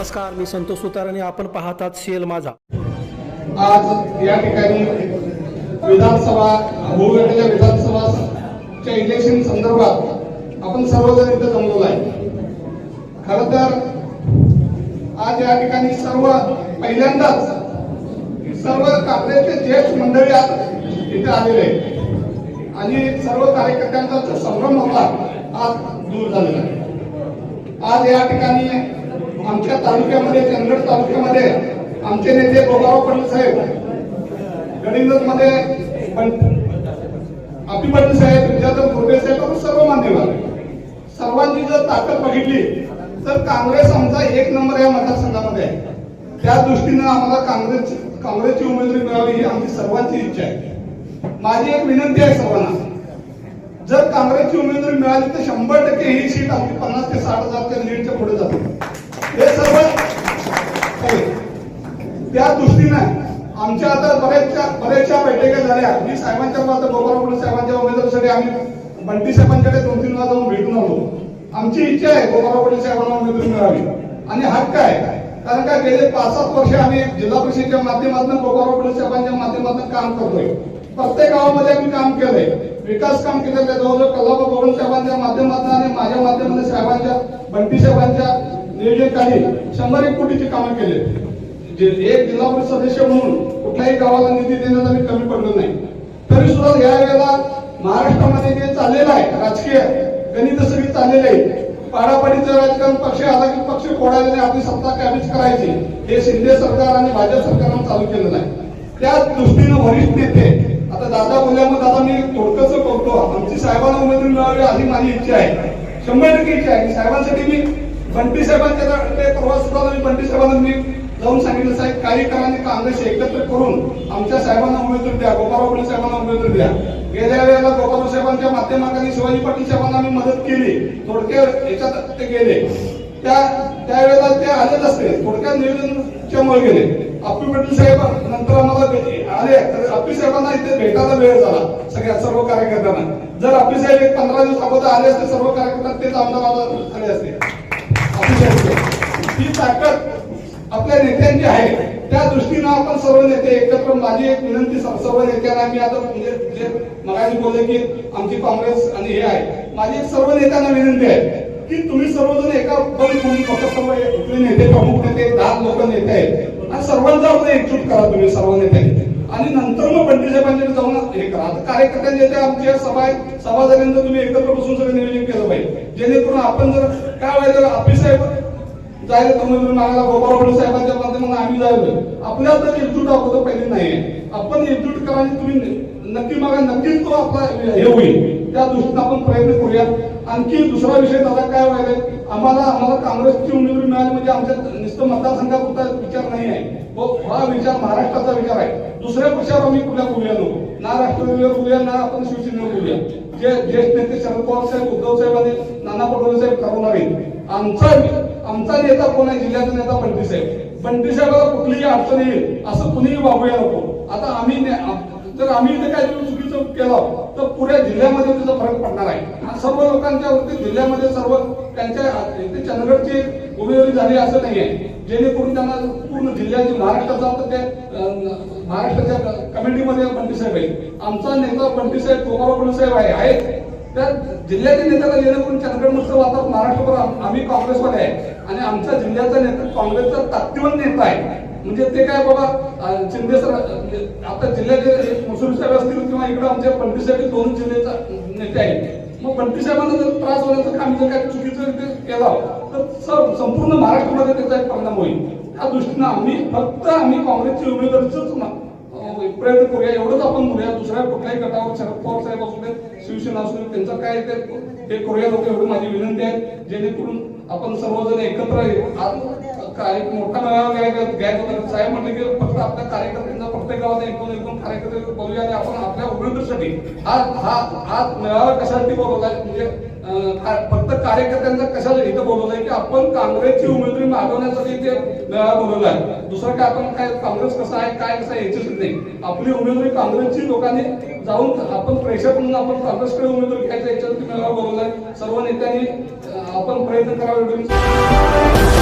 नमस्कार मी संतोष सुतार आणि आपण पाहतात सीएल माझा. आज या ठिकाणी विधानसभा भूगटाच्या विधानसभाच्या इलेक्शन संदर्भात आपण सर्वजण इथं जमलेलो आहे. खर तर आज या ठिकाणी सर्व पहिल्यांदाच सर्व काँग्रेसचे ज्येष्ठ मंडळी आज इथे आलेले आणि सर्व कार्यकर्त्यांचा जो संभ्रम होता आज दूर झालेला आहे. आज या ठिकाणी आमच्या तालुक्यामध्ये चंदगड तालुक्यामध्ये आमचे नेते गोगाव पाटील साहेब गडिंगजमध्ये आपी पाटील साहेब विद्याधर फुरबे साहेब आणि सर्व मान्यवर. सर्वांची जर ताकद बघितली तर काँग्रेस आमचा एक नंबर या मतदारसंघामध्ये आहे. त्या दृष्टीनं आम्हाला काँग्रेस काँग्रेसची उमेदवारी मिळावी ही आमची सर्वांची इच्छा आहे. माझी एक विनंती आहे सर्वांना. जर काँग्रेसची उमेदवारी मिळाली तर शंभर टक्के ही सीट आमची पन्नास ते साठ हजारच्या लीडच्या पुढे जाते. हे सर्व त्या दृष्टीनं आमच्या आता बऱ्याचशा बऱ्याचशा बैठका झाल्या. मी साहेबांच्या आता गोपाळ साहेबांच्या उमेदवारीसाठी आम्ही बंटी साहेबांकडे दोन तीन वेळा जाऊन भेटून आलो. आमची इच्छा आहे गोपाळपूर साहेबांना उमेदवारी मिळावी. आणि हक्क आहे. कारण का गेले पाच सात वर्ष आम्ही जिल्हा परिषदेच्या माध्यमातून गोपाळपूर साहेबांच्या माध्यमातून काम करतोय. प्रत्येक गावामध्ये आम्ही काम केलंय. विकास काम केलेलं आहे. जवळजवळ कल्लाबा भवन साहेबांच्या माध्यमातून आणि माझ्या माध्यमातून साहेबांच्या बंटी साहेबांच्या नियोजनखाली शंभर एक कोटीचे काम केले. जे एक जिल्हा परिषद सदस्य म्हणून कुठल्याही गावाला निधी देण्यात आम्ही कमी पडलो नाही तरी सुद्धा या वेळेला महाराष्ट्रामध्ये जे चाललेलं आहे राजकीय गणित सगळी चाललेलं आहे. पाडापाडीचं राजकारण पक्ष आला की पक्ष फोडायला आणि आपली सत्ता काबीज करायची. हे शिंदे सरकार आणि भाजप सरकारनं चालू केलेलं आहे. त्याच दृष्टीनं वरिष्ठ नेते आता दादा बोलल्यामुळे दादा मी थोडकच करतो आमची साहेबांना उमेदवारी मिळावी अशी माझी इच्छा आहे. शंभर टक्के इच्छा आहे. साहेबांसाठी मी बंटी साहेबांच्याकडे परवा सुद्धा आम्ही बंटी साहेबांना मी जाऊन सांगितलं साहेब काही काळाने काँग्रेस एकत्र करून आमच्या साहेबांना उमेदवार द्या गोपाळराव पाटील साहेबांना उमेदवार द्या. गेल्या वेळेला गोपाळराव साहेबांच्या माध्यमांनी शिवाजी पाटील साहेबांना आम्ही मदत केली थोडक्या याच्यात ते गेले. त्या त्यावेळेला ते आलेच असते थोडक्यात नियोजनच्यामुळे गेले. अप्पी पाटील साहेब नंतर आम्हाला आले. तर अप्पी साहेबांना इथे भेटायला वेळ झाला सगळ्या सर्व कार्यकर्त्यांना. जर अप्पी साहेब एक पंधरा दिवस अगोदर आले असते सर्व कार्यकर्त्यांना तेच आमदार आले असते. ही ताकद आपल्या नेत्यांची आहे. त्या दृष्टीनं आपण सर्व नेते एकत्र माझी एक विनंती सर्व नेत्यांना मी आता म्हणजे जे मगाशी बोलले की आमची काँग्रेस आणि हे आहे. माझी एक सर्व नेत्यांना विनंती आहे की तुम्ही सर्वजण एका बंद खोली फक्त सर्व नेते प्रमुख नेते दहा लोक नेते आहेत. आणि सर्वांचा आपण एकजूट करा तुम्ही सर्व नेत्यांनी. आणि नंतर मग बंटी साहेबांकडे जाऊन हे करा. आता कार्यकर्त्यांचे आमच्या सभा आहे सभा झाल्यानंतर तुम्ही एकत्र बसून सगळं नियोजन केलं पाहिजे. जेणेकरून आपण जर काय व्हायचं आपली साहेब जायला तुम्ही मागायला गोपाळ साहेबांच्या माध्यमातून आम्ही जायलो. आपल्या तर एकजूट अगोदर पहिले नाही. आपण एकजूट करा तुम्ही नक्की बघा नक्कीच तो आपला हे होईल. त्या दृष्टीने आपण प्रयत्न करूया. आणखी दुसरा विषय दादा काय व्हायला आम्हाला आम्हाला काँग्रेसची उमेदवारी मिळाली म्हणजे आमच्या नुसतं मतदारसंघापुरता विचार नाही आहे. हो हा विचार महाराष्ट्राचा विचार आहे. दुसऱ्या पक्षावर आम्ही कुठल्या बोलूया नको? ना राष्ट्रवादीवर बोलूया ना आपण शिवसेनेवर बोलूया. जे ज्येष्ठ नेते शरद पवार साहेब उद्धव साहेब आणि नाना पटोले साहेब ठरवणार आहेत. आमचा आमचा नेता कोण आहे? जिल्ह्याचा नेता पंडित साहेब. पंडित साहेबाला कुठलीही अडचण येईल असं कुणीही वागूया नको. आता आम्ही ने- जर आम्ही इथे काय चुकीचं केलं. तर पुऱ्या जिल्ह्यामध्ये त्याचा फरक पडणार आहे. सर्व लोकांच्या वरती जिल्ह्यामध्ये सर्व त्यांच्या इथे चंदगडची उमेदवारी झाली असं नाहीये. जेणेकरून त्यांना पूर्ण जिल्ह्याची महाराष्ट्राचा तर ते महाराष्ट्राच्या कमिटीमध्ये बंटी साहेब आहे आमचा नेता बंटी साहेब गोपाळ साहेब आहे आहेत. त्या जिल्ह्यातील नेत्याला जेणेकरून चंदगड नुसतं वातावरण महाराष्ट्रभर आम्ही काँग्रेसमध्ये आहे. आणि आमच्या जिल्ह्याचा नेता काँग्रेसचा ताकदीवर नेता आहे. म्हणजे ते काय बाबा शिंदे सर म्हणजे आता जिल्ह्याचे मुसुरी साहेब असतील किंवा इकडे आमच्या पंडित साहेब दोन जिल्ह्याचा नेते आहेत. मग पंडित साहेबांना जर त्रास होण्याचं काम जर काय चुकीचं ते तर सर संपूर्ण महाराष्ट्रामध्ये त्याचा एक परिणाम होईल. त्या दृष्टीनं आम्ही फक्त आम्ही काँग्रेसची उमेदवारीच प्रयत्न करूया. एवढंच आपण बोलूया. दुसऱ्या कुठल्याही गटावर शरद पवार साहेब असू देत शिवसेना असून दे त्यांचं काय ते हे करूया लोक एवढी माझी विनंती आहे. जेणेकरून आपण सर्वजण एकत्र एक मोठा मेळावा घ्यायचा होता. साहेब म्हटलं की फक्त आपल्या कार्यकर्त्यांचा प्रत्येक गावात एकूण एकूण कार्यकर्ते बोलूया आणि आपण आपल्या उमेदवारीसाठी हा हा हा मेळावा कशासाठी बोलवलाय म्हणजे फक्त कार्यकर्त्यांचा कशाला इथं बोलवलंय की आपण काँग्रेसची उमेदवारी मागवण्यासाठी इथे मेळावा बोलवला आहे. दुसरं काय आपण काय काँग्रेस कसं आहे काय कसं आहे याच्यासाठी नाही. आपली उमेदवारी काँग्रेसची लोकांनी जाऊन आपण प्रेशर म्हणून आपण काँग्रेसकडे म्हणजे उमेदवार घ्यायचा याच्यावरती मेळावा बोलवलाय सर्व नेत्यांनी आपण प्रयत्न करावा